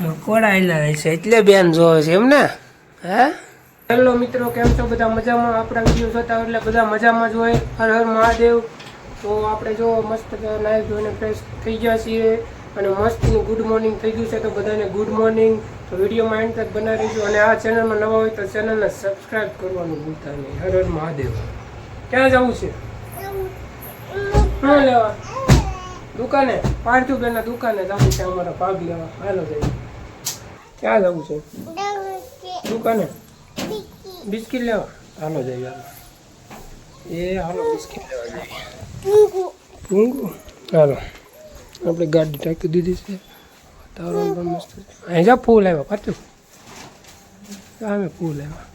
મકોડા રહે છે? એટલે બેન જોવે છે એમ ને? હે? હેલો મિત્રો કેમ છો? બધા મજામાં? આપણા વીડિયો જોતા એટલે બધા મજામાં જ હોય. હર હર મહાદેવ. તો આપણે જો મસ્ત નાઈ ધોઈને ફ્રેશ થઈ ગયા છીએ અને મસ્તનું ગુડ મોર્નિંગ થઈ ગયું છે તો બધાને ગુડ મોર્નિંગ તો વિડીયોમાં એન્ડ તક બનાવી રહીશું અને આ ચેનલમાં નવા હોય તો ચેનલને સબસ્ક્રાઇબ કરવાનું ભૂલતા નહીં. હર હર મહાદેવ. ક્યાં જવું છે? હા લેવા. દુકાને પાર્થિવ બેનના દુકાને જવું છે અમારા ભાગ લેવા હાલો જઈએ. ક્યાં જવું છે? દુકાને? બિસ્કિટ લેવા? હાલો જઈએ, હાલો. એ, હાલો, બિસ્કિટ લેવા જઈએ. ઊંઘું હાલો. આપણે ગાડી ટાંકી દીધી છે. વાતાવરણ પણ મસ્ત છે. અહીં જા, ફૂલ આવ્યા પાછું સામે ફૂલ આવ્યા.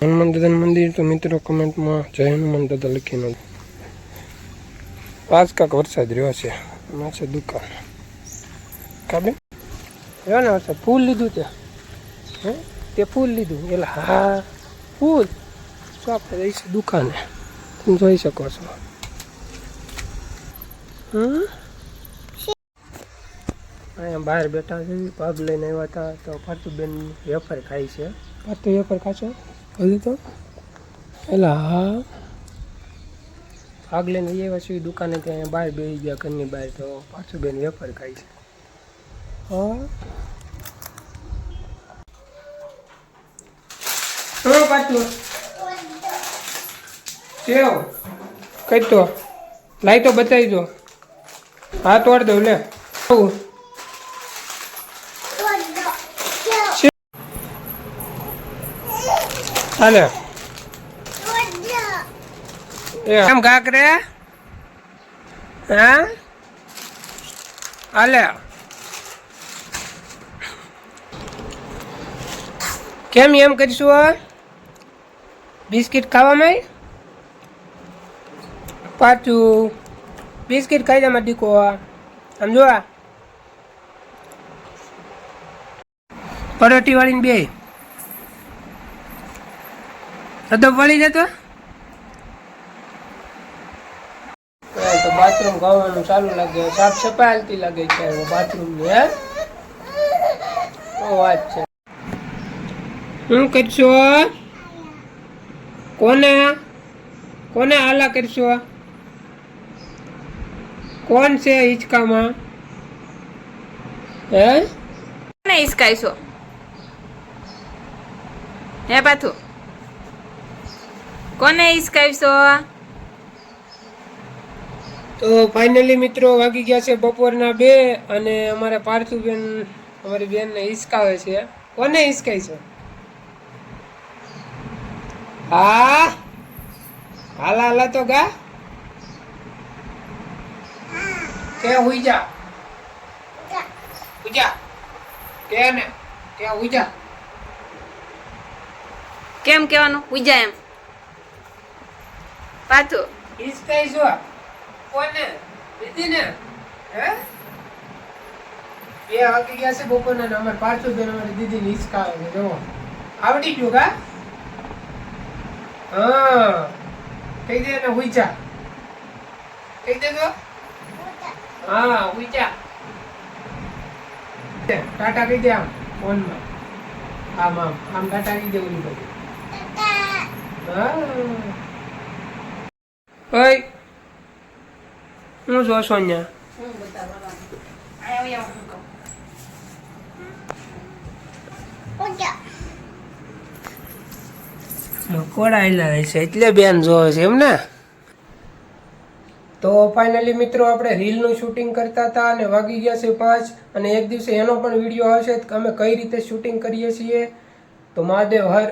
હનુમાન દાદા મંદિર તો મિત્રો કમેન્ટમાં જય હનુમાન દાદા લખી નોંધ પાંચ કાંક વરસાદ રહ્યો છે. એમાં છે દુકાન. કાબે? રહ્યો ને વરસાદ ફૂલ લીધું તે. હે? તે ફૂલ લીધું. એટલે હા ફૂલ? તો આપણે છે દુકાને? તમે જોઈ શકો છો. હમ? અહીંયા બહાર બેઠા છે પગ લઈને આવ્યા હતા. તો ફાતુબેન વેફર ખાય છે. ફરતું વેફર ખાશો હજુ તો? એટલે હા. ભાગ લઈને આવ્યા છીએ દુકાને ત્યાં બહાર બેસી ગયા ઘરની બહાર તો પાછું બેન વેપાર ખાય છે. હા? પાછું? કેવ? કઈ તો? લાઈ તો બતાવી દો. હા તોડ દઉં લે. હાલે. એમ કાકરે હે? હાલે. કેમ એમ કરીશું બિસ્કિટ ખાવામાં પાછું બિસ્કિટ ખાઈ જા મારી દીકો સમજો પરોઠી વાળીને બે. સદબ વળી જતો તો બાથરૂમ ગાવાનું ચાલુ લાગે સાફ સફાઈ હાલતી લાગે છે બાથરૂમની હે ઓ વાત છે શું કરશો? કોને? કોને આલા કરશો? કોણ છે હિંચકામાં? હે? કોને હિસકાઈશો હે પાથુ? કોને હિસકાઈશો તો ફાઇનલી મિત્રો વાગી ગયા છે બપોરના બે અને અમારે પાર્થુબેન અમારી બેનને હિસકાવે છે. કોને હિસકાય છે? હા? હાલા હાલા તો ગા. કે હુઈ જા. હુઈ જા. કે ને? કે હુઈ જા. કેમ કહેવાનું? ઉજા એમ. પાથુ હિસકાય છો કોને? દીદીને હે? બે વાગી ગયા છે બપોરના ને અમારે પાર્થુબેન અમારી દીદીને આવે છે આવડી ગયું કા? હા. કહી દે ને હુઈ જા કહી દે તો? હા હુઈ જા ટાટા કહી દે આમ, ફોનમાં. આમ આમ. આમ ટાટા કહી દે ઓલી બાજુ હા. ઓય. હું જો સોન્યા. મકોડા છે, એટલે બેન જોવે છે, એમ તો ફાઇનલી મિત્રો આપણે રીલનું શૂટિંગ કરતા હતા અને વાગી ગયા છે પાંચ અને એક દિવસે એનો પણ વીડિયો આવશે અમે કઈ રીતે શૂટિંગ કરીએ છીએ? તો મહાદેવ હર